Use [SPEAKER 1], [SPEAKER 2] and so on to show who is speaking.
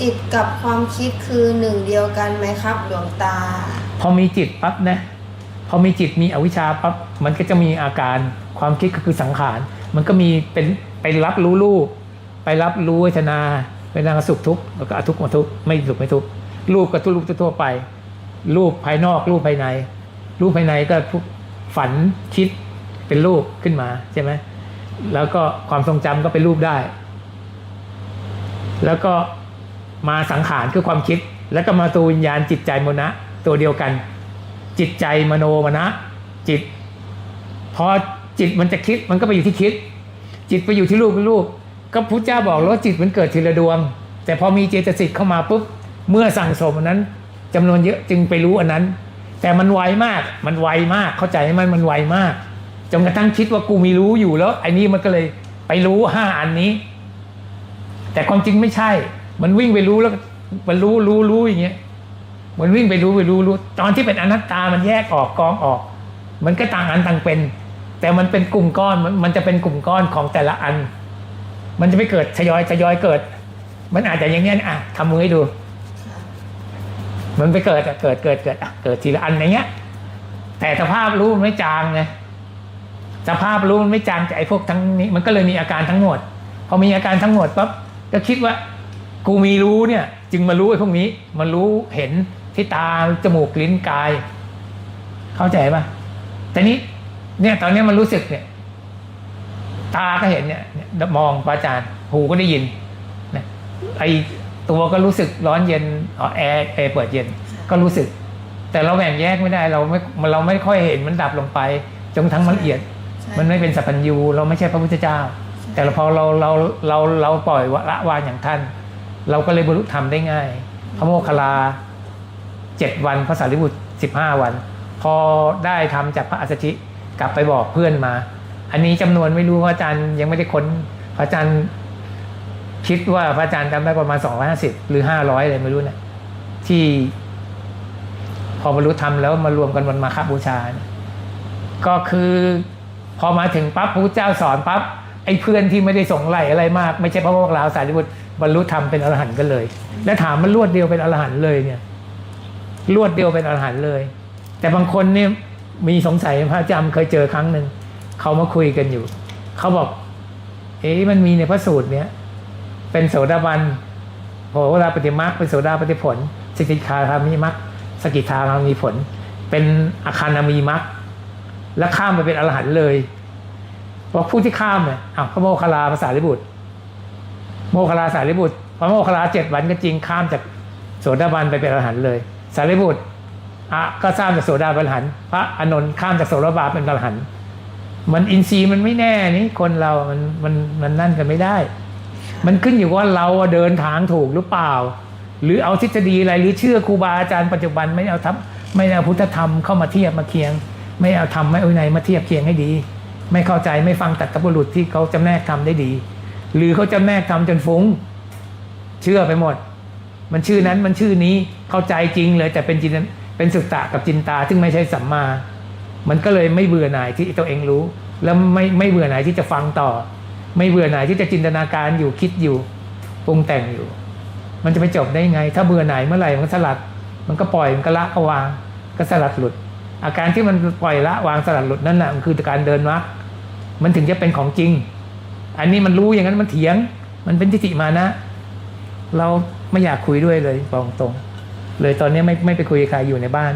[SPEAKER 1] จิตกับความคิดคือหนึ่งเดียวกันไหมครับ หลวงตา
[SPEAKER 2] พอมีจิตปั๊บนะพอมีจิตมีอวิชชาปั๊บมันก็จะมีอาการความคิดก็คือสังขาร มันก็มีเป็นไปรับรู้รูปไปรับรู้เวทนาเวลาสุขทุกข์แล้วก็อทุกข์มาทุกข์ไม่สุขไม่ทุกข์รูปกับทุกรูปทั่วไป รูปภายนอกรูปภายใน รูปภายในก็ทุกฝันคิดเป็นรูปขึ้นมาใช่ไหมแล้วก็ความทรงจำก็เป็นรูปได้ แล้วก็ มาสังขารคือความคิด แล้วก็มาตัววิญญาณจิตใจมนะ ตัวเดียวกัน จิตใจมโนมนะ จิต พอจิตมันจะคิดมันก็ไปอยู่ที่คิด จิตไปอยู่ที่รูปเป็นรูป ก็พุทธเจ้าบอกแล้วจิตมันเกิดทีละดวง แต่พอมีเจตสิกเข้ามาปุ๊บเมื่อสั่งสมอันนั้นจำนวนเยอะจึงไปรู้อันนั้น แต่มันไวมากมันไวมากเข้าใจไหมมันมันไวมากจนกระทั่งคิดว่ากูมีรู้อยู่แล้วไอ้นี้มันก็เลยไปรู้ห้าอันนี้ แต่ความจริงไม่ใช่ มันวิ่งไปรู้แล้ว มันรู้รู้รู้อย่างเงี้ยมันวิ่งไปรู้ไปรู้รู้ ตอนที่เป็นอนัตตามันแยกออกกองออก มันก็ต่างอันต่างเป็น แต่มันเป็นกลุ่มก้อนมันจะเป็นกลุ่มก้อนของแต่ละอัน มันจะไม่เกิดทยอยทยอยเกิด มันอาจจะอย่างเงี้ยอะทำมือให้ดู มันไปเกิดเกิดเกิดเกิดอะเกิดทีละอันอย่างเงี้ย แต่สภาพรู้มันไม่จางไงสภาพรู้มันไม่จางจากไอ้พวกทั้งนี้ มันก็เลยมีอาการทั้งหมด พอมีอาการทั้งหมดปั๊บก็คิดว่า กูมีรู้เนี่ย จึงมารู้ไอ้พวกนี้ มารู้เห็นที่ตาจมูกลิ้นกาย เข้าใจปะแต่นี้ เนี่ย ตอนนี้มันรู้สึกเนี่ย ตาก็เห็นเนี่ยเนี่ยมองพระอาจารย์หูก็ได้ยินนะไอตัวก็รู้สึกร้อนเย็นอ๋อแอร์แอร์เปิดเย็น ก็รู้สึก แต่เราแบ่งแยกไม่ได้ เราไม่เราไม่ค่อยเห็นมันดับลงไป จนทั้งมันละเอียด
[SPEAKER 1] ใช่
[SPEAKER 2] มันไม่เป็นสัพพัญญู เราไม่ใช่พระพุทธเจ้า แต่พอเราเราเราเราปล่อยวะละวางอย่างท่าน เราก็เลยบรรลุธรรมได้ง่าย พระโมคคัลลาเจ็ดวันพระสารีบุตรสิบห้าวัน พอได้ทำจากพระอัสสชิกลับไปบอกเพื่อนมา อันนี้จำนวนไม่รู้พระอาจารย์ยังไม่ได้ค้นพระอาจารย์คิดว่าพระอาจารย์จำได้ประมาณสองร้อยห้าสิบหรือห้าร้อยอะไรไม่รู้นะที่ พอบรรลุธรรมแล้วมารวมกันวันมาฆบูชา ก็คือ พอมาถึงปั๊บพระเจ้าสอนปั๊บ ไอ้เพื่อนที่ไม่ได้สงไหลอะไรมาก ไม่ใช่เพราะพวกเราสารีบุตรบรรลุธรรมเป็นอรหันต์กันเลย และถามมันรวดเดียวเป็นอรหันต์เลยเนี่ยรวดเดียวเป็นอรหันต์เลย แต่บางคนเนี่ยมีสงสัยพระจาเคยเจอครั้งหนึ่งเขามาคุยกันอยู่เขาบอก เอ๊ะมันมีในพระสูตรเนี้ยเป็นโสดาบันโหราปฏิมาคเป็นโสดาปฏิผลสกิทาคามีมัคสกิทาคามีผล เป็นอาคานามีมัคแล้วข้ามไปเป็นอรหันต์เลย เพราะผู้ที่ข้ามเนี่ยอ้าวพระโมคคัลลาภาษาลิบุตร โมคคัลลาสารีบุตร พระโมคคัลลาเจ็ดวันก็จริงข้ามจากโสดาบันไปเป็นอรหันต์เลย สารีบุตรอะก็ข้ามจากโสดาบันอรหันต์พระอนนท์ข้ามจากโสดาบันเป็นอรหันต์มันอินทรีย์มันไม่แน่นี่คนเรา มันมันมันนั่นกันไม่ได้ มันขึ้นอยู่ว่าเราเดินทางถูกหรือเปล่า หรือเอาทฤษฎีอะไรหรือเชื่อครูบาอาจารย์ปัจจุบันไม่เอาทับไม่เอาพุทธธรรมเข้ามาเทียบมาเคียง ไม่เอาธรรมไม่เอาวินัยมาเทียบเคียงให้ดี ไม่เข้าใจไม่ฟังตัดตบุรุษที่เขาจำแนกทำได้ดี หรือเขาจำแนกทำจนฟุ้ง เชื่อไปหมด มันชื่อนั้นมันชื่อนี้เข้าใจจริงเลยแต่เป็นจินเป็นสุตตะกับจินตาซึ่งไม่ใช่สัมมา มันก็เลยไม่เบื่อหน่ายที่ตัวเองรู้ แล้วไม่ไม่เบื่อหน่ายที่จะฟังต่อ ไม่เบื่อหน่ายที่จะจินตนาการอยู่คิดอยู่ปรุงแต่งอยู่ มันจะไปจบได้ไง ถ้าเบื่อหน่ายเมื่อไหร่มันก็สลัด มันก็ปล่อยมันก็ละก็วางก็สลัดหลุด อาการที่มันปล่อยละวางสลัดหลุดนั่นน่ะมันคือการเดินมรรค มันถึงจะเป็นของจริง อันนี้มันรู้อย่างนั้นมันเถียง มันเป็นทิฏฐิมานะ เราไม่อยากคุยด้วยเลยบอกตรง เลยตอนนี้ไม่ไม่ไปคุยกับใครอยู่ในบ้าน